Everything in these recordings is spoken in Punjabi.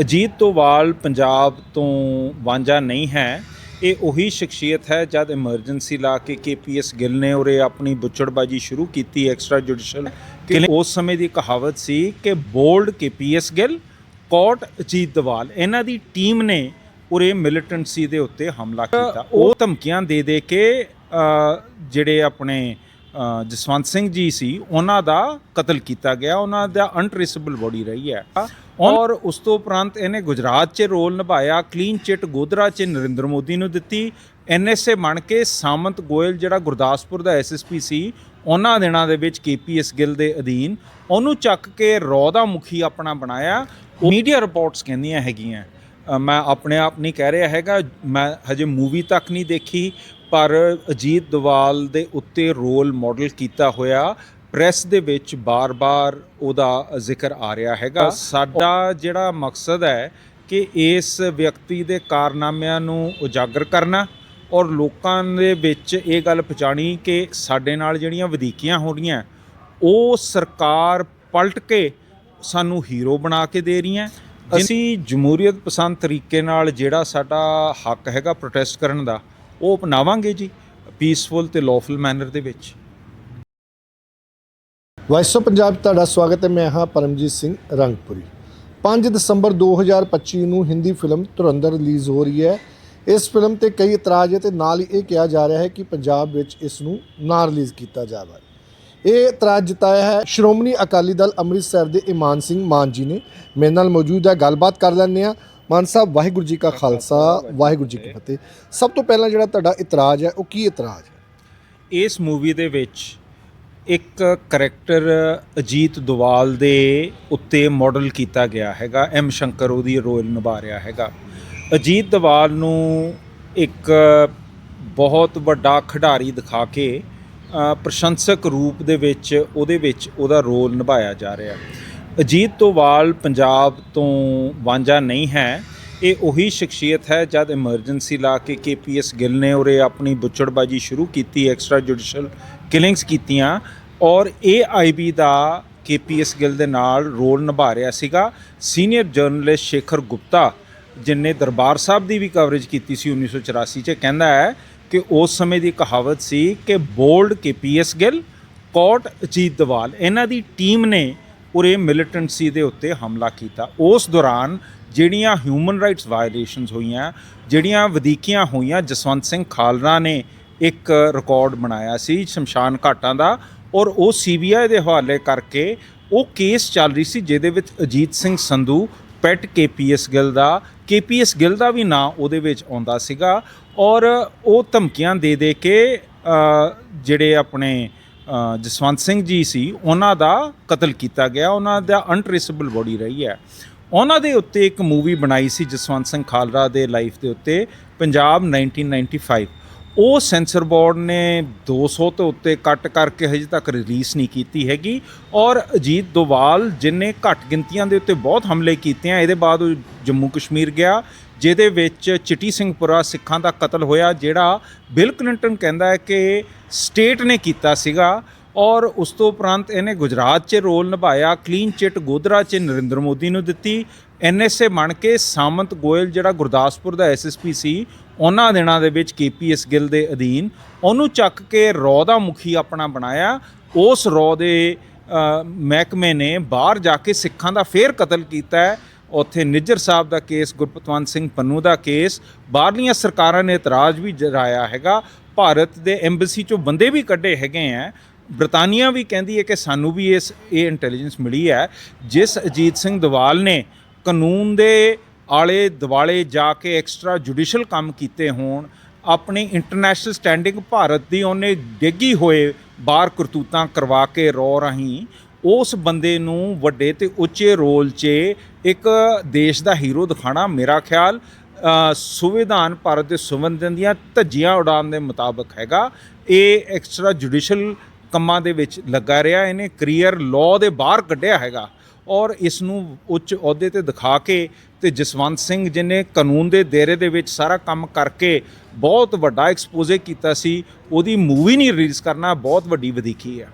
ਅਜੀਤ ਦੋਵਾਲ ਪੰਜਾਬ ਤੋਂ ਵਾਂਝਾ ਨਹੀਂ ਹੈ। ਇਹ ਉਹੀ ਸ਼ਖਸੀਅਤ ਹੈ ਜਦ ਐਮਰਜੈਂਸੀ ਲਾ ਕੇ ਕੇਪੀਐਸ ਗਿੱਲ ਨੇ ਉਰੇ ਆਪਣੀ ਬੁੱਚੜਬਾਜੀ ਸ਼ੁਰੂ ਕੀਤੀ ਐਕਸਟਰਾ ਜੁਡੀਸ਼ੀਅਲ ਕਿ ਉਸ ਸਮੇਂ ਦੀ ਕਹਾਵਤ ਸੀ ਕਿ ਬੋਲਡ ਕੇਪੀਐਸ ਗਿੱਲ ਕੋਟ ਅਜੀਤ ਦੋਵਾਲ ਇਹਨਾਂ ਦੀ ਟੀਮ ਨੇ ਉਰੇ ਮਿਲੀਟੈਂਸੀ ਦੇ ਉੱਤੇ ਹਮਲਾ ਕੀਤਾ। ਉਹ ਧਮਕੀਆਂ ਦੇ ਦੇ ਕੇ ਜਿਹੜੇ ਆਪਣੇ ਜਸਵੰਤ ਸਿੰਘ ਜੀ ਸੀ ਉਹਨਾਂ ਦਾ ਕਤਲ ਕੀਤਾ ਗਿਆ। ਉਹਨਾਂ ਦਾ ਅਨਟ੍ਰੇਸੇਬਲ ਬੋਡੀ ਰਹੀ ਹੈ। ਔਰ ਉਸ ਤੋਂ ਉਪਰੰਤ ਇਹਨੇ ਗੁਜਰਾਤ 'ਚ ਰੋਲ ਨਿਭਾਇਆ, ਕਲੀਨ ਚਿੱਟ ਗੋਧਰਾ 'ਚ ਨਰਿੰਦਰ ਮੋਦੀ ਨੂੰ ਦਿੱਤੀ ਐਨਐਸਏ ਬਣ ਕੇ ਸਾਮੰਤ ਗੋਇਲ, ਜਿਹੜਾ ਗੁਰਦਾਸਪੁਰ ਦਾ ਐਸਐਸਪੀ ਸੀ, ਉਹਨਾਂ ਦਿਨਾਂ ਦੇ ਵਿੱਚ ਕੇਪੀਐਸ ਗਿੱਲ ਦੇ ਅਧੀਨ ਉਹਨੂੰ ਚੱਕ ਕੇ ਰੌ ਦਾ ਮੁਖੀ ਆਪਣਾ ਬਣਾਇਆ। ਮੀਡੀਆ ਰਿਪੋਰਟਸ ਕਹਿੰਦੀਆਂ ਹੈਗੀਆਂ। ਮੈਂ ਆਪਣੇ ਆਪ ਨਹੀਂ ਕਹਿ ਰਿਹਾ ਹੈਗਾ, ਮੈਂ ਹਜੇ ਮੂਵੀ ਤੱਕ ਨਹੀਂ ਦੇਖੀ, ਪਰ ਅਜੀਤ ਦਵਾਲ ਦੇ ਉੱਤੇ ਰੋਲ ਮਾਡਲ ਕੀਤਾ ਹੋਇਆ ਪ੍ਰੈਸ ਦੇ ਵਿੱਚ ਬਾਰ-ਬਾਰ ਉਹਦਾ ਜ਼ਿਕਰ ਆ ਰਿਹਾ ਹੈਗਾ। ਸਾਡਾ ਜਿਹੜਾ ਮਕਸਦ ਹੈ ਕਿ ਇਸ ਵਿਅਕਤੀ ਦੇ ਕਾਰਨਾਮਿਆਂ ਨੂੰ ਉਜਾਗਰ ਕਰਨਾ ਔਰ ਲੋਕਾਂ ਦੇ ਵਿੱਚ ਇਹ ਗੱਲ ਪਹੁੰਚਾਣੀ ਕਿ ਸਾਡੇ ਨਾਲ ਜਿਹੜੀਆਂ ਵਧੀਕੀਆਂ ਹੋ ਰਹੀਆਂ ਉਹ ਸਰਕਾਰ ਪਲਟ ਕੇ ਸਾਨੂੰ ਹੀਰੋ ਬਣਾ ਕੇ ਦੇ ਰਹੀਆਂ। ਅਸੀਂ ਜਮਹੂਰੀਅਤ ਪਸੰਦ ਤਰੀਕੇ ਨਾਲ ਜਿਹੜਾ ਸਾਡਾ ਹੱਕ ਹੈਗਾ ਪ੍ਰੋਟੈਸਟ ਕਰਨ ਦਾ ਉਹ ਅਪਣਾਵਾਂਗੇ ਜੀ ਪੀਸਫੁਲ ਤੇ ਲੌਫੁਲ ਮੈਨਰ ਦੇ ਵਿੱਚ। ਵਾਇਸ ਆਫ ਪੰਜਾਬ 'ਚ ਤੁਹਾਡਾ ਸਵਾਗਤ ਹੈ। ਮੈਂ ਹਾਂ ਪਰਮਜੀਤ ਸਿੰਘ ਰੰਗਪੁਰੀ। 5 ਦਸੰਬਰ 2025 ਨੂੰ ਹਿੰਦੀ ਫਿਲਮ ਧੁਰੰਧਰ ਰਿਲੀਜ਼ ਹੋ ਰਹੀ ਹੈ। ਇਸ ਫਿਲਮ ਤੇ ਕਈ ਇਤਰਾਜ਼ ਹੈ ਤੇ ਨਾਲ ਹੀ ਇਹ ਕਿਹਾ ਜਾ ਰਿਹਾ ਹੈ ਕਿ ਪੰਜਾਬ ਵਿੱਚ ਇਸ ਨੂੰ ਨਾ ਰਿਲੀਜ਼ ਕੀਤਾ ਜਾਵੇ। ਇਹ ਇਤਰਾਜ਼ ਜਤਾਇਆ ਹੈ। ਸ਼੍ਰੋਮਣੀ ਅਕਾਲੀ ਦਲ ਅੰਮ੍ਰਿਤਸਰ ਦੇ ਇਮਾਨ ਸਿੰਘ ਮਾਨ ਜੀ ਨੇ। ਮੇਰੇ ਨਾਲ ਮੌਜੂਦ ਹੈ। ਗੱਲਬਾਤ ਕਰ ਲੈਂਦੇ ਆ ਮਾਨ ਸਾਹਿਬ, ਵਾਹਿਗੁਰੂ ਜੀ ਕਾ ਖਾਲਸਾ, ਵਾਹਿਗੁਰੂ ਜੀ ਕੀ ਫਤਿਹ। ਸਭ ਤੋਂ ਪਹਿਲਾਂ ਜਿਹੜਾ ਤੁਹਾਡਾ ਇਤਰਾਜ਼ ਹੈ, ਉਹ ਕੀ ਇਤਰਾਜ਼ ਹੈ? ਇਸ ਮੂਵੀ ਦੇ ਵਿੱਚ ਇੱਕ ਕਰੈਕਟਰ ਅਜੀਤ ਦੁਵਾਲ ਦੇ ਉੱਤੇ ਮਾਡਲ ਕੀਤਾ ਗਿਆ ਹੈਗਾ ਐਮ ਸ਼ੰਕਰ ਉਹਦੀ ਰੋਲ ਨਿਭਾ ਰਿਹਾ ਹੈਗਾ। ਅਜੀਤ ਦੁਵਾਲ ਨੂੰ ਇੱਕ ਬਹੁਤ ਵੱਡਾ ਖਿਡਾਰੀ ਦਿਖਾ ਕੇ ਪ੍ਰਸ਼ੰਸਕ ਰੂਪ ਦੇ ਵਿੱਚ, ਉਹਦੇ ਵਿੱਚ ਉਹਦਾ ਰੋਲ ਨਿਭਾਇਆ ਜਾ ਰਿਹਾ। ਅਜੀਤ ਦੋਵਾਲ ਪੰਜਾਬ ਤੋਂ ਵਾਂਝਾ ਨਹੀਂ ਹੈ। ਇਹ ਉਹੀ ਸ਼ਖਸੀਅਤ ਹੈ ਜਦ ਐਮਰਜੈਂਸੀ ਲਾ ਕੇ ਕੇਪੀਐਸ ਗਿੱਲ ਨੇ ਉਰੇ ਆਪਣੀ ਬੁੱਚੜਬਾਜੀ ਸ਼ੁਰੂ ਕੀਤੀ ਐਕਸਟਰਾ ਜੁਡੀਸ਼ਲ ਕਿਲਿੰਗਸ ਕੀਤੀਆਂ ਔਰ ਏਆਈਬੀ ਦਾ ਕੇਪੀਐਸ ਗਿੱਲ ਦੇ ਨਾਲ ਰੋਲ ਨਿਭਾ ਰਿਹਾ ਸੀਗਾ। ਸੀਨੀਅਰ ਜਰਨਲਿਸਟ ਸ਼ੇਖਰ ਗੁਪਤਾ ਜਿਨੇ ਦਰਬਾਰ ਸਾਹਿਬ ਦੀ ਵੀ ਕਵਰੇਜ ਕੀਤੀ ਸੀ 1984 ਚ, ਕਹਿੰਦਾ ਹੈ ਕਿ ਉਸ ਸਮੇਂ ਦੀ ਕਹਾਵਤ ਸੀ ਕਿ ਬੋਲਡ ਕੇਪੀਐਸ ਗਿੱਲ ਕੋਟ ਅਜੀਤ ਦਵਾਲ, ਇਹਨਾਂ ਦੀ ਟੀਮ ਨੇ ਉਰੇ ਮਿਲੀਟੈਂਸੀ ਦੇ ਉੱਤੇ ਹਮਲਾ ਕੀਤਾ। ਉਸ ਦੌਰਾਨ ਜਿਹੜੀਆਂ ਹਿਊਮਨ ਰਾਈਟਸ ਵਾਇਲੇਸ਼ਨਸ ਹੋਈਆਂ, ਜਿਹੜੀਆਂ ਵਧੀਕੀਆਂ ਹੋਈਆਂ, ਜਸਵੰਤ ਸਿੰਘ ਖਾਲਰਾ ਨੇ ਇੱਕ ਰਿਕਾਰਡ ਬਣਾਇਆ ਸੀ ਸ਼ਮਸ਼ਾਨ ਘਾਟਾਂ ਦਾ ਔਰ ਉਹ ਸੀਬੀਆਈ ਦੇ ਹਵਾਲੇ ਕਰਕੇ ਉਹ ਕੇਸ ਚੱਲ ਰਹੀ ਸੀ ਜਿਹਦੇ ਵਿੱਚ ਅਜੀਤ ਸਿੰਘ ਸੰਧੂ, ਪੈਟ ਕੇਪੀਐਸ ਗਿੱਲ ਦਾ, ਕੇਪੀਐਸ ਗਿੱਲ ਦਾ ਵੀ ਨਾਂ ਉਹਦੇ ਵਿੱਚ ਆਉਂਦਾ ਸੀਗਾ ਔਰ ਉਹ ਧਮਕੀਆਂ ਦੇ ਦੇ ਕੇ ਜਿਹੜੇ ਆਪਣੇ ਜਸਵੰਤ ਸਿੰਘ ਜੀ ਸੀ, ਉਹਨਾਂ ਦਾ ਕਤਲ ਕੀਤਾ ਗਿਆ, ਉਹਨਾਂ ਦਾ ਅਨਟ੍ਰੇਸੇਬਲ ਬੋਡੀ ਰਹੀ ਹੈ। ਉਹਨਾਂ ਦੇ ਉੱਤੇ ਇੱਕ ਮੂਵੀ ਬਣਾਈ ਸੀ ਜਸਵੰਤ ਸਿੰਘ ਖਾਲਰਾ ਦੇ ਲਾਈਫ ਦੇ ਉੱਤੇ, ਪੰਜਾਬ 1995 ਉਹ ਸੈਂਸਰ ਬੋਰਡ ਨੇ 200 ਤੋਂ ਉੱਤੇ ਕੱਟ ਕਰਕੇ ਹਜੇ ਤੱਕ ਰਿਲੀਜ਼ ਨਹੀਂ ਕੀਤੀ ਹੈਗੀ। ਔਰ ਅਜੀਤ ਦੋਵਾਲ ਜਿਨੇ ਘੱਟ ਗਿਣਤੀਆਂ ਦੇ ਉੱਤੇ ਬਹੁਤ ਹਮਲੇ ਕੀਤੇ ਆ, ਇਹਦੇ ਬਾਅਦ ਉਹ ਜੰਮੂ ਕਸ਼ਮੀਰ ਗਿਆ, ਜਿਹਦੇ ਵਿੱਚ ਚਿੱਟੀ ਸਿੰਘਪੁਰਾ ਸਿੱਖਾਂ ਦਾ ਕਤਲ ਹੋਇਆ, ਜਿਹੜਾ ਬਿਲ ਕਲਿੰਟਨ ਕਹਿੰਦਾ ਹੈ ਕਿ ਸਟੇਟ ਨੇ ਕੀਤਾ ਸੀਗਾ। ਔਰ ਉਸ ਤੋਂ ਉਪਰੰਤ ਇਹਨੇ ਗੁਜਰਾਤ 'ਚ ਰੋਲ ਨਿਭਾਇਆ, ਕਲੀਨ ਚਿੱਟ ਗੋਧਰਾ 'ਚ ਨਰਿੰਦਰ ਮੋਦੀ ਨੂੰ ਦਿੱਤੀ ਐਨਐਸਏ ਬਣ ਕੇ ਸਾਮੰਤ ਗੋਇਲ, ਜਿਹੜਾ ਗੁਰਦਾਸਪੁਰ ਦਾ ਐਸਐਸਪੀ ਸੀ ਉਹਨਾਂ ਦਿਨਾਂ ਦੇ ਵਿੱਚ ਕੇਪੀਐਸ ਗਿੱਲ ਦੇ ਅਧੀਨ ਉਹਨੂੰ ਚੱਕ ਕੇ ਰੌ ਦਾ ਮੁਖੀ ਆਪਣਾ ਬਣਾਇਆ। ਉਸ ਰੌ ਦੇ ਮਹਿਕਮੇ ਨੇ ਬਾਹਰ ਜਾ ਕੇ ਸਿੱਖਾਂ ਦਾ ਫੇਰ ਕਤਲ ਕੀਤਾ ਹੈ। ਉੱਥੇ ਨਿੱਜਰ ਸਾਹਿਬ ਦਾ ਕੇਸ, ਗੁਰਪਤਵੰਤ ਸਿੰਘ ਪੰਨੂ ਦਾ ਕੇਸ, ਬਾਹਰਲੀਆਂ ਸਰਕਾਰਾਂ ਨੇ ਇਤਰਾਜ਼ ਵੀ ਜਰਾਇਆ ਹੈਗਾ। ਭਾਰਤ ਦੇ ਐਮਬੈਸੀ ਚੋਂ ਬੰਦੇ ਵੀ ਕੱਢੇ ਹੈਗੇ ਆ ਬ੍ਰਿਟਾਨੀਆ ਵੀ ਕਹਿੰਦੀ ਹੈ ਕਿ ਸਾਨੂੰ ਵੀ ਇਸ, ਇਹ ਇੰਟੈਲੀਜੈਂਸ ਮਿਲੀ ਹੈ। ਜਿਸ ਅਜੀਤ ਸਿੰਘ ਦਵਾਲ ਨੇ ਕਾਨੂੰਨ ਦੇ ਆਲੇ ਦਿਵਾਲੇ ਜਾ ਕੇ ਐਕਸਟਰਾ ਜੁਡੀਸ਼ਲ ਕੰਮ ਕੀਤੇ ਹੋਣ ਆਪਣੀ ਇੰਟਰਨੈਸ਼ਨਲ ਸਟੈਂਡਿੰਗ ਭਾਰਤ ਦੀ ਉਹਨੇ ਡੇਗੀ ਹੋਏ ਬਾਹਰ ਕਰਤੂਤਾਂ ਕਰਵਾ ਕੇ ਰੋ ਰਹੀ ਉਸ ਬੰਦੇ ਨੂੰ ਵੱਡੇ ਤੇ ਉੱਚੇ ਰੋਲ 'ਚ ਇੱਕ ਦੇਸ਼ ਦਾ ਹੀਰੋ ਦਿਖਾਣਾ ਮੇਰਾ ਖਿਆਲ ਅ, ਸੰਵਿਧਾਨ ਭਾਰਤ ਦੇ ਸੰਵਿਧਾਨ ਦੀਆਂ ਧੱਜੀਆਂ ਉਡਾਉਣ ਦੇ ਮੁਤਾਬਕ ਹੈਗਾ। ਇਹ ਐਕਸਟਰਾ ਜੁਡੀਸ਼ਲ ਕੰਮਾਂ ਦੇ ਵਿੱਚ ਲੱਗਾ ਰਿਹਾ ਇਹਨੇ ਕਰੀਅਰ ਲਾਅ ਦੇ ਬਾਹਰ ਕੱਢਿਆ ਹੈਗਾ ਔਰ ਇਸ ਨੂੰ ਉੱਚ ਅਹੁਦੇ ਤੇ ਦਿਖਾ ਕੇ ਤੇ ਜਸਵੰਤ ਸਿੰਘ ਜਿਹਨੇ ਕਾਨੂੰਨ ਦੇ ਦਾਇਰੇ ਦੇ ਵਿੱਚ ਸਾਰਾ ਕੰਮ ਕਰਕੇ ਬਹੁਤ ਵੱਡਾ ਐਕਸਪੋਜ਼ੇ ਕੀਤਾ ਸੀ ਉਹਦੀ ਮੂਵੀ ਨਹੀਂ ਰਿਲੀਜ਼ ਕਰਨਾ ਬਹੁਤ ਵੱਡੀ ਵਧੀਕੀ ਹੈ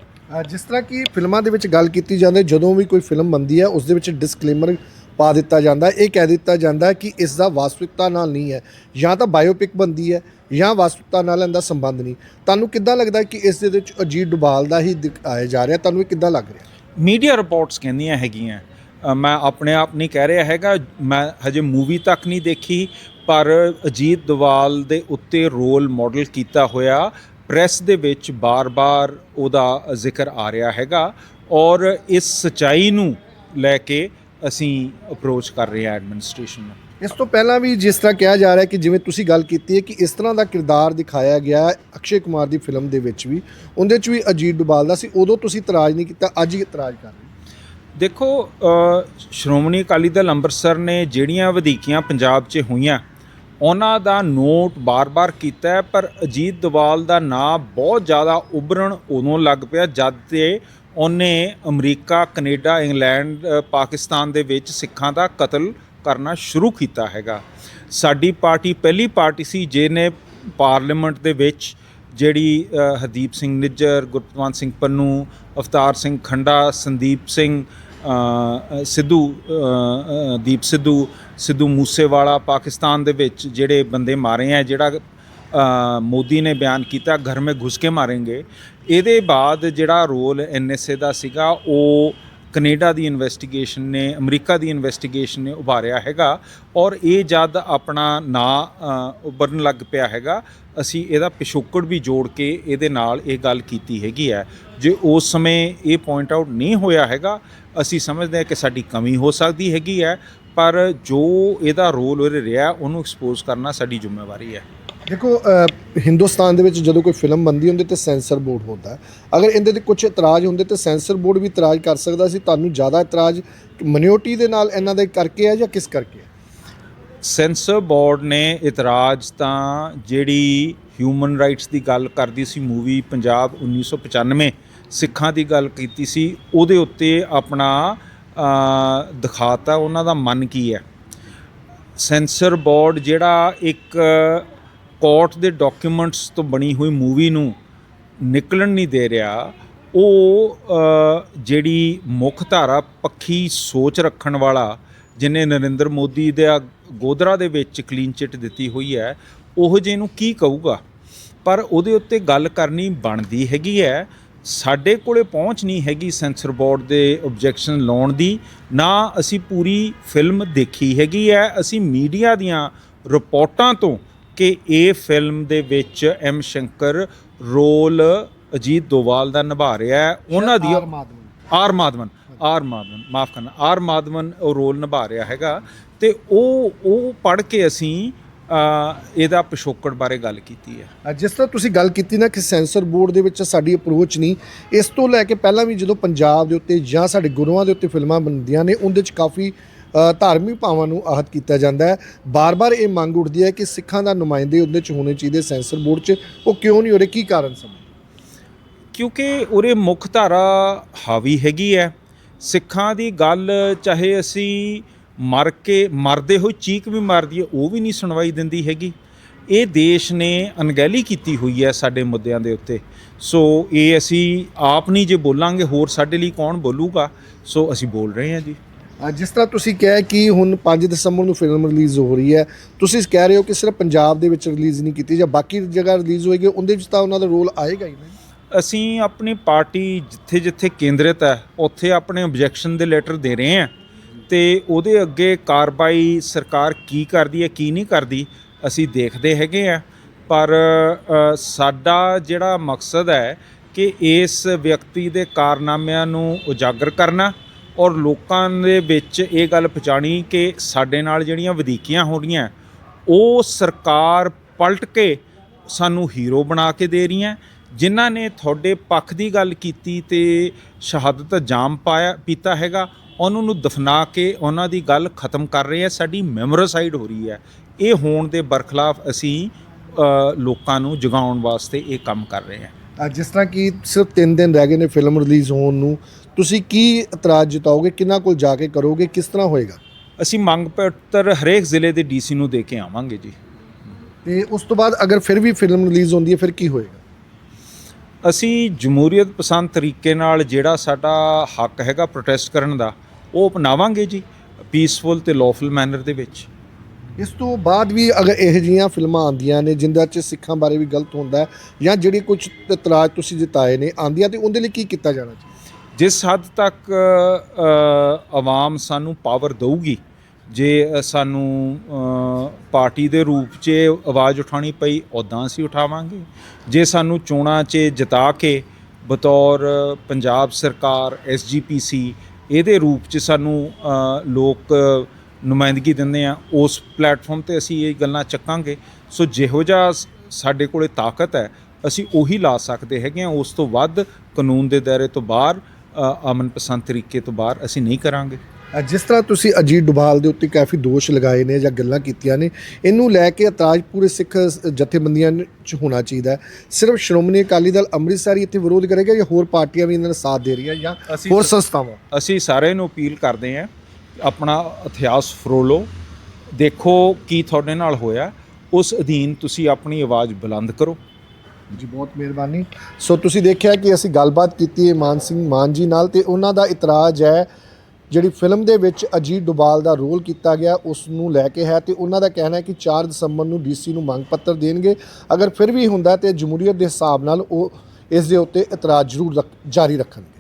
ਜਿਸ ਤਰ੍ਹਾਂ ਕਿ ਫਿਲਮਾਂ ਦੇ ਵਿੱਚ ਗੱਲ ਕੀਤੀ ਜਾਂਦੀ ਜਦੋਂ ਵੀ ਕੋਈ ਫਿਲਮ ਬਣਦੀ ਹੈ ਉਸ ਦੇ ਵਿੱਚ ਡਿਸਕਲੇਮਰ ਪਾ ਦਿੱਤਾ ਜਾਂਦਾ। ਇਹ ਕਹਿ ਦਿੱਤਾ ਜਾਂਦਾ ਕਿ ਇਸ ਦਾ ਵਾਸਤਵਿਕਤਾ ਨਾਲ ਨਹੀਂ ਹੈ। ਜਾਂ ਤਾਂ ਬਾਇਓਪਿਕ ਬੰਦੀ ਹੈ ਜਾਂ ਵਾਸਤਵਿਕਤਾ ਨਾਲ ਇਹਦਾ ਸੰਬੰਧ ਨਹੀਂ। ਤੁਹਾਨੂੰ ਕਿੱਦਾਂ ਲੱਗਦਾ ਕਿ ਇਸ ਦੇ ਵਿੱਚ ਅਜੀਤ ਡੁਬਾਲ ਦਾ ਹੀ ਦਿਖਾਇਆ ਜਾ ਰਿਹਾ? ਤੁਹਾਨੂੰ ਇਹ ਕਿੱਦਾਂ ਲੱਗ ਰਿਹਾ? ਮੀਡੀਆ ਰਿਪੋਰਟਸ ਕਹਿੰਦੀਆਂ ਹੈਗੀਆਂ। ਮੈਂ ਆਪਣੇ ਆਪ ਨਹੀਂ ਕਹਿ ਰਿਹਾ ਹੈਗਾ। ਮੈਂ ਹਜੇ ਮੂਵੀ ਤੱਕ ਨਹੀਂ ਦੇਖੀ, ਪਰ ਅਜੀਤ ਦਵਾਲ ਦੇ ਉੱਤੇ ਰੋਲ ਮਾਡਲ ਕੀਤਾ ਹੋਇਆ ਪ੍ਰੈਸ ਦੇ ਵਿੱਚ ਬਾਰ-ਬਾਰ ਉਹਦਾ ਜ਼ਿਕਰ ਆ ਰਿਹਾ ਹੈਗਾ ਔਰ ਇਸ ਸਚਾਈ ਨੂੰ ਲੈ ਕੇ ਅਸੀਂ ਅਪਰੋਚ ਕਰ ਰਹੇ ਹਾਂ ਐਡਮਿਨਿਸਟ੍ਰੇਸ਼ਨ ਨੂੰ। ਇਸ ਤੋਂ ਪਹਿਲਾਂ ਵੀ ਜਿਸ ਤਰ੍ਹਾਂ ਕਿਹਾ ਜਾ ਰਿਹਾ ਕਿ ਜਿਵੇਂ ਤੁਸੀਂ ਗੱਲ ਕੀਤੀ ਹੈ ਕਿ ਇਸ ਤਰ੍ਹਾਂ ਦਾ ਕਿਰਦਾਰ ਦਿਖਾਇਆ ਗਿਆ ਅਕਸ਼ੇ ਕੁਮਾਰ ਦੀ ਫਿਲਮ ਦੇ ਵਿੱਚ ਵੀ, ਉਹਦੇ 'ਚ ਵੀ ਅਜੀਤ ਡੁਬਾਲ ਦਾ ਸੀ, ਉਦੋਂ ਤੁਸੀਂ ਇਤਰਾਜ਼ ਨਹੀਂ ਕੀਤਾ, ਅੱਜ ਹੀ ਇਤਰਾਜ਼ ਕਰ ਰਹੇ ਦੇਖੋ ਸ਼੍ਰੋਮਣੀ ਅਕਾਲੀ ਦਲ ਅੰਮ੍ਰਿਤਸਰ ਨੇ ਜਿਹੜੀਆਂ ਵਧੀਕੀਆਂ ਪੰਜਾਬ 'ਚ ਹੋਈਆਂ ਉਹਨਾਂ ਦਾ ਨੋਟ ਬਾਰ-ਬਾਰ ਕੀਤਾ ਪਰ ਅਜੀਤ ਦਵਾਲ ਦਾ ਨਾਂ ਬਹੁਤ ਜ਼ਿਆਦਾ ਉੱਭਰਣ ਉਦੋਂ ਲੱਗ ਪਿਆ ਜਦ ਤੇ ਉਹਨੇ ਅਮਰੀਕਾ ਕੈਨੇਡਾ ਇੰਗਲੈਂਡ ਪਾਕਿਸਤਾਨ ਦੇ ਵਿੱਚ ਸਿੱਖਾਂ ਦਾ ਕਤਲ ਕਰਨਾ ਸ਼ੁਰੂ ਕੀਤਾ ਹੈਗਾ। ਸਾਡੀ ਪਾਰਟੀ ਪਹਿਲੀ ਪਾਰਟੀ ਸੀ ਜਿਹਨੇ ਪਾਰਲੀਮੈਂਟ ਦੇ ਵਿੱਚ ਜਿਹੜੀ ਅ, ਹਰਦੀਪ ਸਿੰਘ ਨਿੱਜਰ ਗੁਰਪਤਵੰਤ ਸਿੰਘ ਪੰਨੂ ਅਵਤਾਰ ਸਿੰਘ ਖੰਡਾ ਸੰਦੀਪ ਸਿੰਘ ਸਿੱਧੂ ਦੀਪ ਸਿੱਧੂ ਸਿੱਧੂ ਮੂਸੇਵਾਲਾ ਪਾਕਿਸਤਾਨ ਦੇ ਵਿੱਚ ਜਿਹੜੇ ਬੰਦੇ ਮਾਰੇ ਆ, ਜਿਹੜਾ ਮੋਦੀ ਨੇ ਬਿਆਨ ਕੀਤਾ, ਘਰ ਮੇ ਘੁਸ ਕੇ ਮਾरेंगे ਇਹਦੇ ਬਾਅਦ ਜਿਹੜਾ ਰੋਲ ਐਨਐਸਏ ਦਾ ਸੀਗਾ, ਉਹ ਕੈਨੇਡਾ ਦੀ ਇਨਵੈਸਟੀਗੇਸ਼ਨ ਨੇ ਅਮਰੀਕਾ ਦੀ ਇਨਵੈਸਟੀਗੇਸ਼ਨ ਨੇ ਉਭਾਰਿਆ ਹੈਗਾ ਔਰ ਇਹ ਜਦ ਆਪਣਾ ਨਾਂ ਅ, ਉੱਭਰਨ ਲੱਗ ਪਿਆ ਹੈਗਾ ਅਸੀਂ ਇਹਦਾ ਪਿਛੋਕੜ ਵੀ ਜੋੜ ਕੇ ਇਹਦੇ ਨਾਲ ਇਹ ਗੱਲ ਕੀਤੀ ਹੈਗੀ ਹੈ। ਜੇ ਉਸ ਸਮੇਂ ਇਹ ਪੁਆਇੰਟ ਆਊਟ ਨਹੀਂ ਹੋਇਆ ਹੈਗਾ ਅਸੀਂ ਸਮਝਦੇ ਹਾਂ ਕਿ ਸਾਡੀ ਕਮੀ ਹੋ ਸਕਦੀ ਹੈਗੀ ਹੈ ਪਰ ਜੋ ਇਹਦਾ ਰੋਲ ਉਹ ਰਿਹਾ ਉਹਨੂੰ ਐਕਸਪੋਜ਼ ਕਰਨਾ ਸਾਡੀ ਜ਼ਿੰਮੇਵਾਰੀ ਹੈ। ਦੇਖੋ ਅ, ਹਿੰਦੁਸਤਾਨ ਦੇ ਵਿੱਚ ਜਦੋਂ ਕੋਈ ਫਿਲਮ ਬਣਦੀ ਹੁੰਦੀ ਤੇ ਸੈਂਸਰ ਬੋਰਡ ਹੁੰਦਾ ਹੈ। ਅਗਰ ਇਹਦੇ ਤੇ ਕੁਝ ਇਤਰਾਜ਼ ਹੁੰਦੇ ਤੇ ਸੈਂਸਰ ਬੋਰਡ ਵੀ ਇਤਰਾਜ਼ ਕਰ ਸਕਦਾ ਸੀ ਤੁਹਾਨੂੰ ਜ਼ਿਆਦਾ ਇਤਰਾਜ਼ ਮਿਨੋਰਟੀ ਦੇ ਨਾਲ ਇਹਨਾਂ ਦੇ ਕਰਕੇ ਹੈ ਜਾਂ ਕਿਸ ਕਰਕੇ ਹੈ? ਸੈਂਸਰ ਬੋਰਡ ਨੇ ਇਤਰਾਜ਼ ਤਾਂ ਜਿਹੜੀ ਹਿਊਮਨ ਰਾਈਟਸ ਦੀ ਗੱਲ ਕਰਦੀ ਸੀ ਮੂਵੀ ਪੰਜਾਬ 1995 ਸਿੱਖਾਂ ਦੀ ਗੱਲ ਕੀਤੀ ਸੀ ਉਹਦੇ ਉੱਤੇ ਆਪਣਾ ਅ, ਦਿਖਾਤਾ ਉਹਨਾਂ ਦਾ ਮਨ ਕੀ ਹੈ। ਸੈਂਸਰ ਬੋਰਡ ਜਿਹੜਾ ਇੱਕ ਕੋਰਟ ਦੇ ਡਾਕੂਮੈਂਟਸ ਤੋਂ ਬਣੀ ਹੋਈ ਮੂਵੀ ਨੂੰ ਨਿਕਲਣ ਨਹੀਂ ਦੇ ਰਿਹਾ, ਉਹ ਜਿਹੜੀ ਮੁੱਖ ਧਾਰਾ ਪੱਖੀ ਸੋਚ ਰੱਖਣ ਵਾਲਾ ਜਿਨੇ ਨਰਿੰਦਰ ਮੋਦੀ ਦੇ ਗੋਦਰਾ ਦੇ ਵਿੱਚ ਕਲੀਨ ਚਿੱਟ ਦਿੱਤੀ ਹੋਈ ਹੈ, ਉਹ ਜੇ ਨੂੰ ਕੀ ਕਹੂਗਾ? ਪਰ ਉਹਦੇ ਉੱਤੇ ਗੱਲ ਕਰਨੀ ਬਣਦੀ ਹੈਗੀ ਹੈ, ਸਾਡੇ ਕੋਲੇ ਪਹੁੰਚ ਨਹੀਂ ਹੈਗੀ ਸੈਂਸਰ ਬੋਰਡ ਦੇ ਆਬਜੈਕਸ਼ਨ ਲਾਉਣ ਦੀ, ਨਾ ਅਸੀਂ ਪੂਰੀ ਫਿਲਮ ਦੇਖੀ ਹੈਗੀ ਹੈ, ਅਸੀਂ ਮੀਡੀਆ ਦੀਆਂ ਰਿਪੋਰਟਾਂ ਤੋਂ ਕਿ ਇਹ ਫਿਲਮ ਦੇ ਵਿੱਚ ਐਮ ਸ਼ੰਕਰ ਰੋਲ ਅਜੀਤ ਦੋਵਾਲ ਦਾ ਨਿਭਾ ਰਿਹਾ ਹੈ। ਉਹਨਾਂ ਦੀ ਆਰ ਮਾਧਵਨ। ਆਰ ਮਾਧਵਨ ਮਾਫ ਕਰਨਾ ਆਰ ਮਾਧਵਨ ਉਹ ਰੋਲ ਨਿਭਾ ਰਿਹਾ ਹੈਗਾ। ਤੇ ਉਹ ਉਹ ਪੜ੍ਹ ਕੇ ਅਸੀਂ ਇਹਦਾ ਪਿਛੋਕੜ ਬਾਰੇ ਗੱਲ ਕੀਤੀ ਹੈ। ਜਿਸ ਤਰ੍ਹਾਂ ਤੁਸੀਂ ਗੱਲ ਕੀਤੀ ਨਾ ਕਿ ਸੈਂਸਰ ਬੋਰਡ ਦੇ ਵਿੱਚ ਸਾਡੀ ਅਪਰੋਚ ਨਹੀਂ ਇਸ ਤੋਂ ਲੈ ਕੇ ਪਹਿਲਾਂ ਵੀ ਜਦੋਂ ਪੰਜਾਬ ਦੇ ਉੱਤੇ ਜਾਂ ਸਾਡੇ ਗੁਰੂਆਂ ਦੇ ਉੱਤੇ ਫਿਲਮਾਂ ਬਣਦੀਆਂ ਨੇ ਉਹਦੇ 'ਚ ਕਾਫੀ ਧਾਰਮਿਕ ਭਾਵਾਂ ਨੂੰ ਆਹਤ ਕੀਤਾ ਜਾਂਦਾ ਹੈ। ਬਾਰ-ਬਾਰ ਇਹ ਮੰਗ ਉੱਠਦੀ ਹੈ ਕਿ ਸਿੱਖਾਂ ਦਾ ਨੁਮਾਇੰਦੇ ਉਹਦੇ 'ਚ ਹੋਣੇ ਚਾਹੀਦੇ, ਸੈਂਸਰ ਬੋਰਡ 'ਚ। ਉਹ ਕਿਉਂ ਨਹੀਂ ਹੋ ਰਹੇ? ਕੀ ਕਾਰਨ ਸਮਝ ਕਿਉਂਕਿ ਉਰੇ ਮੁੱਖ ਧਾਰਾ ਹਾਵੀ ਹੈਗੀ ਹੈ। ਸਿੱਖਾਂ ਦੀ ਗੱਲ ਚਾਹੇ ਅਸੀਂ ਮਰ ਕੇ, ਮਰਦੇ ਹੋਏ ਚੀਕ ਵੀ ਮਾਰਦੀ ਹੈ ਉਹ ਵੀ ਨਹੀਂ ਸੁਣਵਾਈ ਦਿੰਦੀ ਹੈਗੀ। ਇਹ ਦੇਸ਼ ਨੇ ਅਣਗਹਿਲੀ ਕੀਤੀ ਹੋਈ ਹੈ ਸਾਡੇ ਮੁੱਦਿਆਂ ਦੇ ਉੱਤੇ। ਸੋ ਇਹ ਅਸੀਂ ਆਪ ਨਹੀਂ ਜੇ ਬੋਲਾਂਗੇ, ਹੋਰ ਸਾਡੇ ਲਈ ਕੌਣ ਬੋਲੂਗਾ? ਸੋ ਅਸੀਂ ਬੋਲ ਰਹੇ ਹਾਂ ਜੀ। ਜਿਸ ਤਰ੍ਹਾਂ ਤੁਸੀਂ ਕਿਹਾ ਕਿ ਹੁਣ 5 ਦਸੰਬਰ ਨੂੰ ਫਿਲਮ ਰਿਲੀਜ਼ ਹੋ ਰਹੀ ਹੈ, ਤੁਸੀਂ ਕਹਿ ਰਹੇ ਹੋ ਕਿ ਸਿਰਫ ਪੰਜਾਬ ਦੇ ਵਿੱਚ ਰਿਲੀਜ਼ ਨਹੀਂ ਕੀਤੀ ਜਾਂ ਬਾਕੀ ਜਗ੍ਹਾ ਰਿਲੀਜ਼ ਹੋਏਗੀ, ਉਹਦੇ ਵਿੱਚ ਤਾਂ ਉਹਨਾਂ ਦਾ ਰੋਲ ਆਏਗਾ ਹੀ ਨਾ। ਅਸੀਂ ਆਪਣੀ ਪਾਰਟੀ ਜਿੱਥੇ ਜਿੱਥੇ ਕੇਂਦਰਿਤ ਹੈ, ਉੱਥੇ ਆਪਣੇ ਆਬਜੈਕਸ਼ਨ ਦੇ ਲੈਟਰ ਦੇ ਰਹੇ ਹਾਂ ਤੇ ਉਹਦੇ ਅੱਗੇ ਕਾਰਵਾਈ ਸਰਕਾਰ ਕੀ ਕਰਦੀ ਹੈ, ਕੀ ਨਹੀਂ ਕਰਦੀ, ਅਸੀਂ ਦੇਖਦੇ ਹੈਗੇ ਆ ਪਰ ਸਾਡਾ ਜਿਹੜਾ ਮਕਸਦ ਹੈ ਕਿ ਇਸ ਵਿਅਕਤੀ ਦੇ ਕਾਰਨਾਮਿਆਂ ਨੂੰ ਉਜਾਗਰ ਕਰਨਾ ਔਰ ਲੋਕਾਂ ਦੇ ਵਿੱਚ ਇਹ ਗੱਲ ਪਹੁੰਚਾਣੀ ਕਿ ਸਾਡੇ ਨਾਲ ਜਿਹੜੀਆਂ ਵਧੀਕੀਆਂ ਹੋ ਰਹੀਆਂ ਉਹ ਸਰਕਾਰ ਪਲਟ ਕੇ ਸਾਨੂੰ ਹੀਰੋ ਬਣਾ ਕੇ ਦੇ ਰਹੀਆਂ। ਜਿਨ੍ਹਾਂ ਨੇ ਤੁਹਾਡੇ ਪੱਖ ਦੀ ਗੱਲ ਕੀਤੀ ਤੇ ਸ਼ਹਾਦਤ ਜਾਮ ਪਾਇਆ, ਪੀਤਾ ਹੈਗਾ, ਉਹਨਾਂ ਨੂੰ ਦਫਨਾ ਕੇ ਉਹਨਾਂ ਦੀ ਗੱਲ ਖਤਮ ਕਰ ਰਹੇ ਆ, ਸਾਡੀ ਮੈਮੋਰੀਸਾਈਡ ਹੋ ਰਹੀ ਹੈ। ਇਹ ਹੋਣ ਦੇ ਬਰਖਲਾਫ ਅਸੀਂ ਲੋਕਾਂ ਨੂੰ ਜਗਾਉਣ ਵਾਸਤੇ ਇਹ ਕੰਮ ਕਰ ਰਹੇ ਹਾਂ। ਜਿਸ ਤਰ੍ਹਾਂ ਕਿ ਸਿਰਫ 3 ਦਿਨ ਰਹਿ ਗਏ ਨੇ ਫਿਲਮ ਰਿਲੀਜ਼ ਹੋਣ ਨੂੰ ਤੁਸੀਂ ਕੀ ਇਤਰਾਜ਼ ਜਤਾਓਗੇ? ਕਿਹਨਾਂ ਕੋਲ ਜਾ ਕੇ ਕਰੋਗੇ? ਕਿਸ ਤਰ੍ਹਾਂ ਹੋਏਗਾ? ਅਸੀਂ ਮੰਗ ਪੱਤਰ ਹਰੇਕ ਜ਼ਿਲ੍ਹੇ ਦੇ ਡੀਸੀ ਨੂੰ ਦੇ ਕੇ ਆਵਾਂਗੇ ਜੀ। ਤੇ ਉਸ ਤੋਂ ਬਾਅਦ ਅਗਰ ਫਿਰ ਵੀ ਫਿਲਮ ਰਿਲੀਜ਼ ਹੁੰਦੀ ਹੈ ਫਿਰ ਕੀ ਹੋਏਗਾ? ਅਸੀਂ ਜਮਹੂਰੀਅਤ ਪਸੰਦ ਤਰੀਕੇ ਨਾਲ ਜਿਹੜਾ ਸਾਡਾ ਹੱਕ ਹੈਗਾ ਪ੍ਰੋਟੈਸਟ ਕਰਨ ਦਾ ਉਹ ਅਪਣਾਵਾਂਗੇ ਜੀ ਪੀਸਫੁਲ ਤੇ ਲੌਫੁਲ ਮੈਨਰ ਦੇ ਵਿੱਚ। ਇਸ ਤੋਂ ਬਾਅਦ ਵੀ ਅਗਰ ਇਹੋ ਜਿਹੀਆਂ ਫਿਲਮਾਂ ਆਉਂਦੀਆਂ ਨੇ, ਜਿੰਦਾਂ 'ਚ ਸਿੱਖਾਂ ਬਾਰੇ ਵੀ ਗਲਤ ਹੁੰਦਾ ਜਾਂ ਜਿਹੜੀ ਕੁਝ ਇਤਰਾਜ਼ ਤੁਸੀਂ ਜਿਤਾਏ ਨੇ ਆਉਂਦੀਆਂ, ਤੇ ਉਹਦੇ ਲਈ ਕੀ ਕੀਤਾ ਜਾਣਾ ਚਾਹੀਦਾ? ਜਿਸ ਹੱਦ ਤੱਕ ਆਵਾਮ ਸਾਨੂੰ ਪਾਵਰ ਦਊਗੀ, ਜੇ ਸਾਨੂੰ ਪਾਰਟੀ ਦੇ ਰੂਪ 'ਚ ਆਵਾਜ਼ ਉਠਾਣੀ ਪਈ ਉਦਾਂ ਅਸੀਂ ਉਠਾਵਾਂਗੇ। ਜੇ ਸਾਨੂੰ ਚੋਣਾਂ 'ਚ ਜਿਤਾ ਕੇ ਬਤੌਰ ਪੰਜਾਬ ਸਰਕਾਰ ਐਸਜੀਪੀਸੀ ਇਹਦੇ ਰੂਪ 'ਚ ਸਾਨੂੰ ਲੋਕ ਨੁਮਾਇੰਦਗੀ ਦਿੰਦੇ ਆ ਉਸ ਪਲੇਟਫਾਰਮ ਤੇ ਅਸੀਂ ਇਹ ਗੱਲਾਂ ਚੱਕਾਂਗੇ। ਸੋ ਜਿਹੋ ਜਿਹਾ ਸਾਡੇ ਕੋਲੇ ਤਾਕਤ ਹੈ ਅਸੀਂ ਉਹੀ ਲਾ ਸਕਦੇ ਹੈਗੇ ਆ ਉਸ ਤੋਂ ਵੱਧ ਕਾਨੂੰਨ ਦੇ ਦਾਇਰੇ ਤੋਂ ਬਾਹਰ ਅਮਨ ਪਸੰਦ ਤਰੀਕੇ ਤੋਂ ਬਾਹਰ ਅਸੀਂ ਨਹੀਂ ਕਰਾਂਗੇ। ਜਿਸ ਤਰ੍ਹਾਂ ਤੁਸੀਂ ਅਜੀਤ ਡੁਭਾਲ ਦੇ ਉੱਤੇ ਕਾਫੀ ਦੋਸ਼ ਲਗਾਏ ਨੇ ਜਾਂ ਗੱਲਾਂ ਕੀਤੀਆਂ ਨੇ ਇਹਨੂੰ ਲੈ ਕੇ ਇਤਰਾਜ਼ ਪੂਰੇ ਸਿੱਖ ਜਥੇਬੰਦੀਆਂ 'ਚ ਹੋਣਾ ਚਾਹੀਦਾ ਸਿਰਫ ਸ਼੍ਰੋਮਣੀ ਅਕਾਲੀ ਦਲ ਅੰਮ੍ਰਿਤਸਰ ਹੀ ਇੱਥੇ ਵਿਰੋਧ ਕਰੇਗਾ ਜਾਂ ਹੋਰ ਪਾਰਟੀਆਂ ਵੀ ਇਹਨਾਂ ਦਾ ਸਾਥ ਦੇ ਰਹੀਆਂ ਜਾਂ ਹੋਰ ਸੰਸਥਾਵਾਂ? ਅਸੀਂ ਸਾਰਿਆਂ ਨੂੰ ਅਪੀਲ ਕਰਦੇ ਹਾਂ ਆਪਣਾ ਇਤਿਹਾਸ ਫਰੋਲੋ ਦੇਖੋ ਕੀ ਤੁਹਾਡੇ ਨਾਲ ਹੋਇਆ। ਉਸ ਅਧੀਨ ਤੁਸੀਂ ਆਪਣੀ ਆਵਾਜ਼ ਬੁਲੰਦ ਕਰੋ। ਜੀ, ਬਹੁਤ ਮਿਹਰਬਾਨੀ। ਸੋ ਤੁਸੀਂ ਦੇਖਿਆ ਕਿ ਅਸੀਂ ਗੱਲਬਾਤ ਕੀਤੀ ਹੈ ਮਾਨ ਸਿੰਘ ਮਾਨ ਜੀ ਨਾਲ ਤੇ ਉਹਨਾਂ ਦਾ ਇਤਰਾਜ਼ ਹੈ, ਜਿਹੜੀ ਫਿਲਮ ਦੇ ਵਿੱਚ ਅਜੀਤ ਡੁਬਾਲ ਦਾ ਰੋਲ ਕੀਤਾ ਗਿਆ, ਉਸ ਨੂੰ ਲੈ ਕੇ ਹੈ ਤੇ ਉਹਨਾਂ ਦਾ ਕਹਿਣਾ ਹੈ ਕਿ 4 ਦਸੰਬਰ ਨੂੰ ਡੀਸੀ ਨੂੰ ਮੰਗ ਪੱਤਰ ਦੇਣਗੇ। ਅਗਰ ਫਿਰ ਵੀ ਹੁੰਦਾ ਤੇ ਜਮਹੂਰੀਅਤ ਦੇ ਹਿਸਾਬ ਨਾਲ ਉਹ ਇਸ ਦੇ ਉੱਤੇ ਇਤਰਾਜ਼ ਜ਼ਰੂਰ ਰੱਖ- ਜਾਰੀ ਰੱਖਣਗੇ।